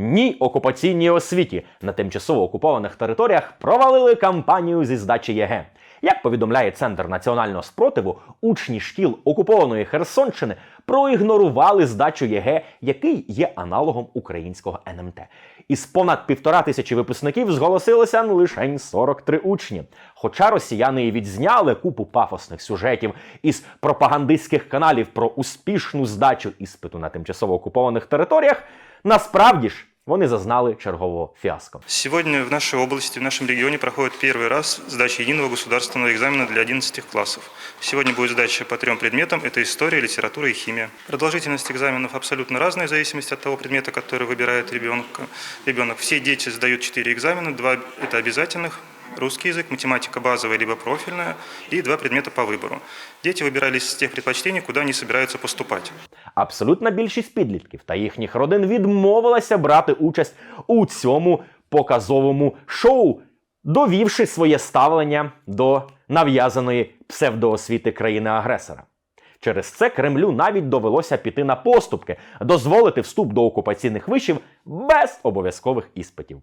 Ні окупаційній освіті на тимчасово окупованих територіях провалили кампанію зі здачі ЄГЕ. Як повідомляє Центр національного спротиву, учні шкіл окупованої Херсонщини проігнорували здачу ЄГЕ, який є аналогом українського НМТ. Із понад півтора тисячі випускників зголосилося лише 43 учні. Хоча росіяни і відзняли купу пафосних сюжетів із пропагандистських каналів про успішну здачу іспиту на тимчасово окупованих територіях, насправді ж вони зазнали чергового фіаско. Сегодня в нашей области, в нашем регионе проходит первый раз сдача единого государственного экзамена для 11 классов. Сегодня будет сдача по трем предметам – это история, литература и химия. Продолжительность экзаменов абсолютно разная в зависимости от того предмета, который выбирает ребенка. ребенок. Все дети сдают 4 экзамена, два – это обязательных, русский язык, математика базовая либо профильная и два предмета по выбору. Дети выбирались из тех предпочтений, куда они собираются поступать. Абсолютна більшість підлітків та їхніх родин відмовилася брати участь у цьому показовому шоу, довівши своє ставлення до нав'язаної псевдоосвіти країни-агресора. Через це Кремлю навіть довелося піти на поступки, дозволити вступ до окупаційних вишів без обов'язкових іспитів.